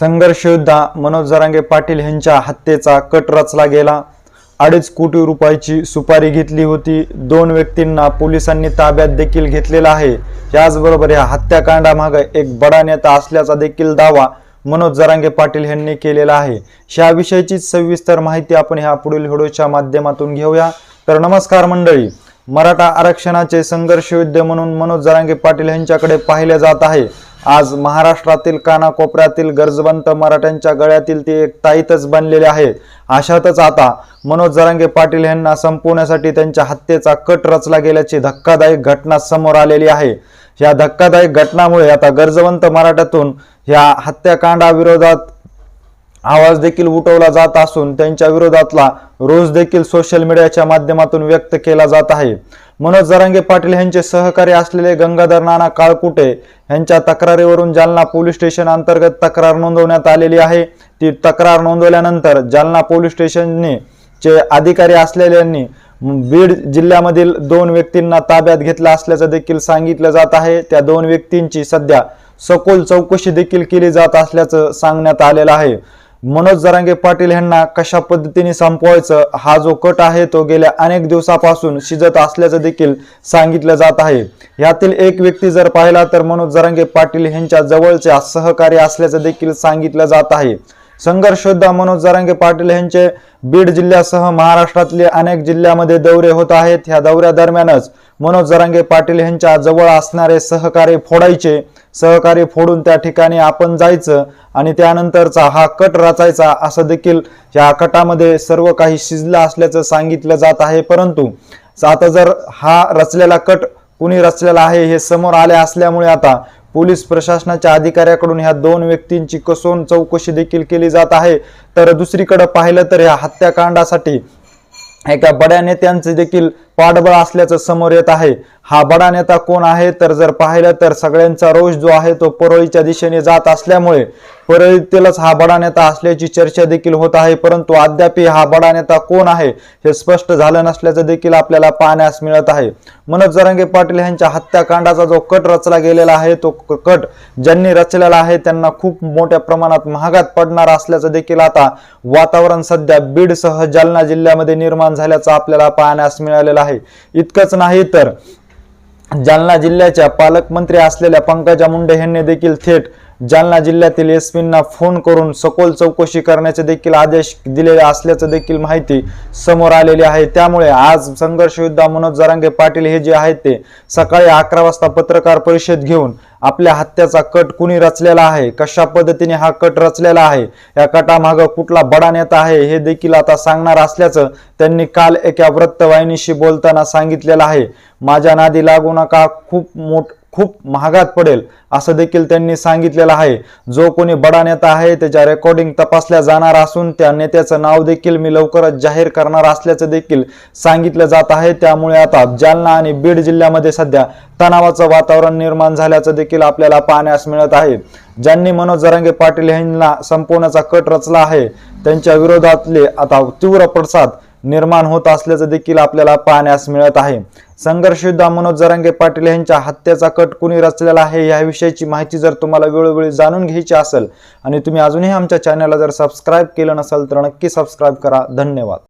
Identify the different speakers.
Speaker 1: संघर्ष योद्धा मनोज जरांगे पाटील यांच्या हत्येचा कट रचला गेला. अडीच कोटी रुपयाची सुपारी घेतली होती. दोन व्यक्तींना पोलिसांनी ताब्यात देखील घेतलेला आहे. याचबरोबर या हत्याकांडामागे एक बडा नेता असल्याचा देखील दावा मनोज जरांगे पाटील यांनी केलेला आहे. याविषयीची सविस्तर माहिती आपण ह्या पुढील व्हिडिओच्या माध्यमातून घेऊया. तर नमस्कार मंडळी. मराठा आरक्षणाचे संघर्ष युद्ध म्हणून मनोज जरांगे पाटील यांच्याकडे पाहिले जात आहे. आज महाराष्ट्रातील कानाकोपऱ्यातील गरजवंत मराठ्यांच्या गळ्यातील ते एक ताईतच बनलेले आहेत अशातच आता मनोज जरांगे पाटील यांना संपवण्यासाठी त्यांच्या हत्येचा कट रचला गेल्याची धक्कादायक घटना समोर आलेली आहे. या धक्कादायक घटनामुळे आता गरजवंत मराठ्यातून या हत्याकांडाविरोधात आवाज देखील उठवला जात असून त्यांच्या विरोधातला रोज देखील सोशल मीडियाच्या माध्यमातून व्यक्त केला जात आहे. मनोज जरांगे पाटील यांचे सहकारी असलेले गंगाधर नाना काळकुटे यांच्या तक्रारीवरून जालना पोलीस स्टेशन अंतर्गत तक्रार नोंदवण्यात आलेली आहे. ती तक्रार नोंदवल्यानंतर जालना पोलीस स्टेशनने चे अधिकारी असलेल्यांनी बीड जिल्ह्यामधील दोन व्यक्तींना ताब्यात घेतलं असल्याचं देखील सांगितलं जात आहे. त्या दोन व्यक्तींची सध्या सखोल चौकशी देखील केली जात असल्याचं सांगण्यात आलेलं आहे. मनोज जरांगे पाटील यांना कशा पद्धतीने संपवायचं हा जो कट आहे तो गेल्या अनेक दिवसापासून शिजत असल्याचं देखील सांगितलं जात आहे. यातील एक व्यक्ती जर पाहिला तर मनोज जरांगे पाटील यांच्या जवळच्या सहकारी असल्याचं देखील सांगितलं जात आहे. संघर्ष योद्धा मनोज जरांगे पाटील यांचे बीड जिल्ह्यासह महाराष्ट्रातले अनेक जिल्ह्यामध्ये दौरे होत आहेत. ह्या दौऱ्यादरम्यानच मनोज जरांगे पाटील यांच्या जवळ असणारे सहकारी फोडायचे. सहकारी फोडून त्या ठिकाणी आपण जायचं आणि त्यानंतरचा हा कट रचायचा असं देखील या कटामध्ये सर्व काही शिजलं असल्याचं सांगितलं जात आहे. परंतु आता जर हा रचलेला कट कुणी रचलेला आहे हे समोर आले असल्यामुळे आता पोलीस प्रशासनाच्या अधिकाऱ्याकडून ह्या दोन व्यक्तींची कसून चौकशी देखील केली जात आहे. तर दुसरीकडे पाहिलं तर ह्या हत्याकांडासाठी एका बड्या नेत्यांचे देखील पाठबळ असल्याचं समोर येत आहे. हा बडा नेता कोण आहे तर जर पाहिलं तर सगळ्यांचा रोष जो आहे तो परळीच्या दिशेने जात असल्यामुळे परळीतीलच हा बडा नेता असल्याची चर्चा देखील होत आहे. परंतु अद्याप हा बडा नेता कोण आहे हे स्पष्ट झालं नसल्याचं देखील आपल्याला पाहण्यास मिळत आहे. मनोज जरांगे पाटील यांच्या हत्याकांडाचा जो कट रचला गेलेला आहे तो क- कट ज्यांनी रचलेला आहे त्यांना खूप मोठ्या प्रमाणात महागात पडणार असल्याचं देखील आता वातावरण सध्या बीडसह जालना जिल्ह्यामध्ये निर्माण झाल्याचं आपल्याला पाहण्यास मिळालेलं आहे. इतकंच नाही तर जालना जिल्ह्याच्या पालकमंत्री असलेल्या पंकजा मुंडे यांनी देखील थेट जालना जिल्ह्यातील एसपींना फोन करून सखोल चौकशी करण्याचे देखील आदेश दिलेले असल्याचं देखील माहिती समोर आलेली आहे. त्यामुळे आज संघर्ष योद्धा मनोज जरांगे पाटील हे जे आहेत ते सकाळी अकरा वाजता पत्रकार परिषद घेऊन आपल्या हत्याचा कट कुणी रचलेला आहे? कशा पद्धतीने हा कट रचलेला आहे? या कटामागं कुठला बडा नेता आहे हे देखील आता सांगणार असल्याचं त्यांनी काल एका वृत्तवाहिनीशी बोलताना सांगितलेलं आहे. माझ्या नादी लागू नका खूप मोठ खूप महागात पडेल असं देखील त्यांनी सांगितलेलं आहे. जो कोणी बडा नेता आहे त्याच्या रेकॉर्डिंग तपासल्या जाणार असून त्या नेत्याचं नाव देखील मी लवकरच जाहीर करणार असल्याचं देखील सांगितलं जात आहे. त्यामुळे आता जालना आणि बीड जिल्ह्यामध्ये सध्या तणावाचं वातावरण निर्माण झाल्याचं देखील आपल्याला पाहण्यास मिळत आहे. ज्यांनी मनोज जरांगे पाटील यांना संपवण्याचा कट रचला आहे त्यांच्या विरोधातले आता तीव्र प्रसाद निर्माण होत असल्याचं देखील आपल्याला पाहण्यास मिळत आहे. संघर्षयुद्धा मनोज जरांगे पाटील यांच्या हत्येचा कट कुणी रचलेला आहे याविषयीची माहिती जर तुम्हाला वेळोवेळी जाणून घ्यायची असेल आणि तुम्ही अजूनही आमच्या चॅनलला जर सबस्क्राईब केलं नसेल तर नक्की सबस्क्राईब करा. धन्यवाद.